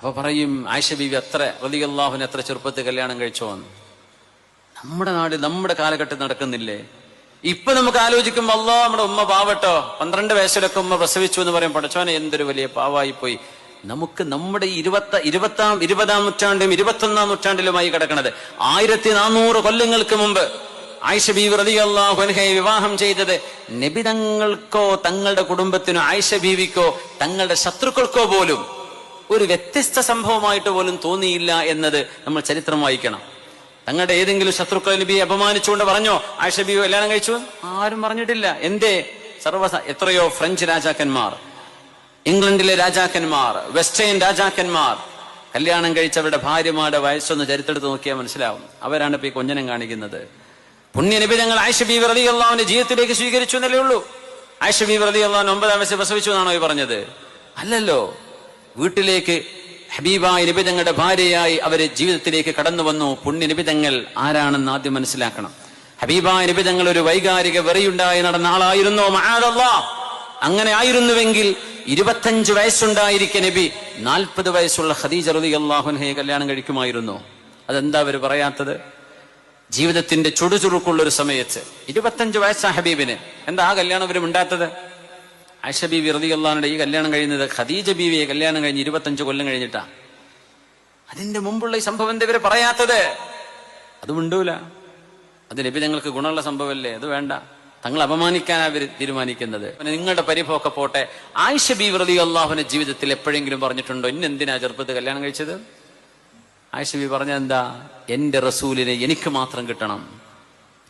അപ്പൊ പറയും ആയിഷ ബീവി അത്ര റലിയല്ലാഹുവിന് എത്ര ചെറുപ്പത്തിൽ കല്യാണം കഴിച്ചോ നമ്മുടെ നാട് നമ്മുടെ കാലഘട്ടം നടക്കുന്നില്ലേ? ഇപ്പൊ നമുക്ക് ആലോചിക്കുമ്പോ അല്ലോ നമ്മുടെ ഉമ്മ പാവട്ടോ. പന്ത്രണ്ട് വയസ്സിലൊക്കെ ഉമ്മ പ്രസവിച്ചു എന്ന് പറയും പടച്ചോനെ എന്തൊരു വലിയ പാവായി പോയി. നമുക്ക് നമ്മുടെ ഇരുപത്ത ഇരുപത്താം ഇരുപതാം നൂറ്റാണ്ടിലും ഇരുപത്തൊന്നാം നൂറ്റാണ്ടിലുമായി കിടക്കണത്. ആയിരത്തി നാനൂറ് കൊല്ലങ്ങൾക്ക് മുമ്പ് ആയിഷ ബീവി അള്ളാഹുഹെ വിവാഹം ചെയ്തത് നബി തങ്ങൾക്കോ തങ്ങളുടെ കുടുംബത്തിനോ ആയിഷ ബീവിക്കോ തങ്ങളുടെ ശത്രുക്കൾക്കോ പോലും ഒരു വ്യത്യസ്ത സംഭവമായിട്ട് പോലും തോന്നിയില്ല എന്നത് നമ്മൾ ചരിത്രം വായിക്കണം. തങ്ങളുടെ ഏതെങ്കിലും ശത്രുക്കൾ നബിയെ അപമാനിച്ചുകൊണ്ട് പറഞ്ഞോ ആയിഷ എല്ലാം കഴിച്ചു? ആരും പറഞ്ഞിട്ടില്ല. എന്തേ? സർവ എത്രയോ ഫ്രഞ്ച് രാജാക്കന്മാർ ഇംഗ്ലണ്ടിലെ രാജാക്കന്മാർ വെസ്റ്റേൺ രാജാക്കന്മാർ കല്യാണം കഴിച്ചവരുടെ ഭാര്യമാരുടെ വയസ്സൊന്ന് ചരിത്രത്തിൽ നോക്കിയാൽ മനസ്സിലാവും. അവരാണ് ഇപ്പൊ ഈ കൊഞ്ഞനം കാണിക്കുന്നത്. പുണ്യ നബി ഞങ്ങൾ ആയിഷ ബീവി റലി അള്ളാഹുവിന്റെ ജീവിതത്തിലേക്ക് സ്വീകരിച്ചു എന്നല്ലേ ഉള്ളൂ. ആയിഷബി വ്രതി അള്ളാഹുൻ ഒമ്പതാം വയസ്സിൽ പ്രസവിച്ചു എന്നാണോ ഈ പറഞ്ഞത്? അല്ലല്ലോ. വീട്ടിലേക്ക് ഹബീബായ നിബിതങ്ങളുടെ ഭാര്യയായി അവർ ജീവിതത്തിലേക്ക് കടന്നു വന്നു. പുണ്യ നിബിതങ്ങൾ ആരാണെന്ന് ആദ്യം മനസ്സിലാക്കണം. ഹബീബായ നിബിതങ്ങൾ ഒരു വൈകാരിക വെറിയുണ്ടായി നടന്ന ആളായിരുന്നു അങ്ങനെ ആയിരുന്നുവെങ്കിൽ ഇരുപത്തഞ്ച് വയസ്സുണ്ടായിരിക്കെ നബി. നാൽപ്പത് വയസ്സുള്ള ഖദീജ റതി അള്ളാഹുൻഹയെ കല്യാണം കഴിക്കുമായിരുന്നു. അതെന്താ അവർ പറയാത്തത്? ജീവിതത്തിന്റെ ചുടുചുറുക്കുള്ള ഒരു സമയത്ത്. ഇരുപത്തഞ്ച് വയസ്സാ ഹബീബിന്. എന്താ ആ കല്യാണം അവരും ഉണ്ടാത്തത് ആയിഷ ബീവി ഈ കല്യാണം കഴിയുന്നത് ഖദീജ ബീവിയെ കല്യാണം കഴിഞ്ഞ് ഇരുപത്തഞ്ച് കൊല്ലം കഴിഞ്ഞിട്ടാ. അതിന്റെ മുമ്പുള്ള ഈ സംഭവം എന്താ ഇവർ പറയാത്തത്? അത് മിണ്ടൂല. അത് നബി ഞങ്ങൾക്ക് ഗുണമുള്ള സംഭവമല്ലേ? അത് വേണ്ട. തങ്ങൾ അപമാനിക്കാനാ അവർ തീരുമാനിക്കുന്നത്. പിന്നെ നിങ്ങളുടെ പരിഭവമൊക്കെ പോട്ടെ. ആയിഷ ബി റതി അള്ളാഹുവിന്റെ ജീവിതത്തിൽ എപ്പോഴെങ്കിലും പറഞ്ഞിട്ടുണ്ടോ? ഇന്നെന്തിനാ ചെറുപ്പത്തിൽ കല്യാണം കഴിച്ചത്? ആയിഷ ബി പറഞ്ഞ എന്താ? എന്റെ റസൂലിനെ എനിക്ക് മാത്രം കിട്ടണം.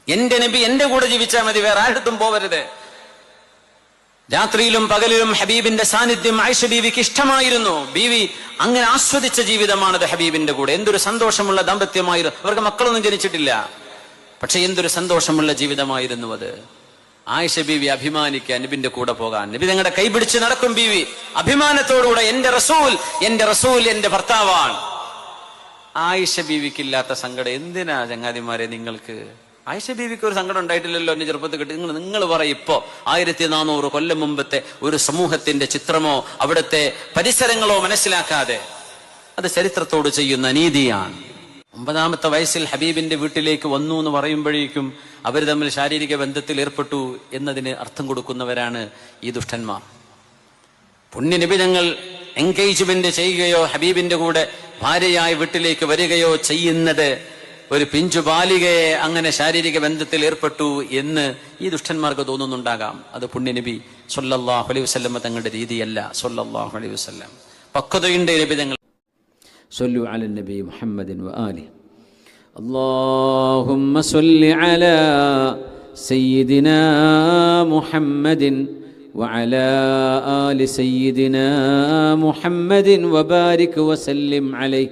എന്റെ നബി എന്റെ കൂടെ ജീവിച്ചാൽ മതി. വേറെ ആരുടെ പോവരുത്. രാത്രിയിലും പകലിലും ഹബീബിന്റെ സാന്നിധ്യം ആയിഷ ബീവിക്ക് ഇഷ്ടമായിരുന്നു. ബീവി അങ്ങനെ ആസ്വദിച്ച ജീവിതമാണത് ഹബീബിന്റെ കൂടെ. എന്തൊരു സന്തോഷമുള്ള ദാമ്പത്യമായിരുന്നു. അവർക്ക് മക്കളൊന്നും ജനിച്ചിട്ടില്ല. പക്ഷെ എന്തൊരു സന്തോഷമുള്ള ജീവിതമായിരുന്നു അത്. ആയിഷ ബീവി അഭിമാനിക്കാൻ നബിന്റെ കൂടെ പോകാൻ. നബി നിങ്ങളുടെ കൈപിടിച്ച് നടക്കും ബീവി. അഭിമാനത്തോടുകൂടെ എന്റെ റസൂൽ എന്റെ റസൂൽ എന്റെ ഭർത്താവാണ്. ആയിഷ ബീവിക്കില്ലാത്ത സങ്കടം എന്തിനാ ചങ്ങാതിമാരെ നിങ്ങൾക്ക്? ആയിഷ ബീവിക്ക് ഒരു സങ്കടം ഉണ്ടായിട്ടില്ലല്ലോ എന്റെ ചെറുപ്പത്തിൽ കിട്ടി. നിങ്ങൾ നിങ്ങൾ പറയും ഇപ്പോ ആയിരത്തി നാനൂറ് കൊല്ലം മുമ്പത്തെ ഒരു സമൂഹത്തിന്റെ ചിത്രമോ അവിടുത്തെ പരിസരങ്ങളോ മനസ്സിലാക്കാതെ. അത് ചരിത്രത്തോട് ചെയ്യുന്ന നീതിയാണ്. ഒമ്പതാമത്തെ വയസ്സിൽ ഹബീബിന്റെ വീട്ടിലേക്ക് വന്നു എന്ന് പറയുമ്പോഴേക്കും അവർ തമ്മിൽ ശാരീരിക ബന്ധത്തിൽ ഏർപ്പെട്ടു എന്നതിന് അർത്ഥം കൊടുക്കുന്നവരാണ് ഈ ദുഷ്ടന്മാർ. പുണ്യനിബിധങ്ങൾ എൻഗേജ്മെന്റ് ചെയ്യുകയോ ഹബീബിന്റെ കൂടെ ഭാര്യയായി വീട്ടിലേക്ക് വരികയോ ചെയ്യുന്നത് ഒരു പിഞ്ചു ബാലികയെ അങ്ങനെ ശാരീരിക ബന്ധത്തിൽ ഏർപ്പെട്ടു എന്ന് ഈ ദുഷ്ടന്മാർക്ക് തോന്നുന്നുണ്ടാകാം അത് പുണ്യനബി സൊല്ലാഹു അലൈഹി വസ്ലമ തങ്ങളുടെ രീതിയല്ല സൊല്ലാഹു അലൈഹി വസ്ലം പക്വതയുണ്ട് നബിതങ്ങൾ صلوا على النبي محمد وآله اللهم صل على سيدنا محمد وعلى آل سيدنا محمد وبارك وسلم عليه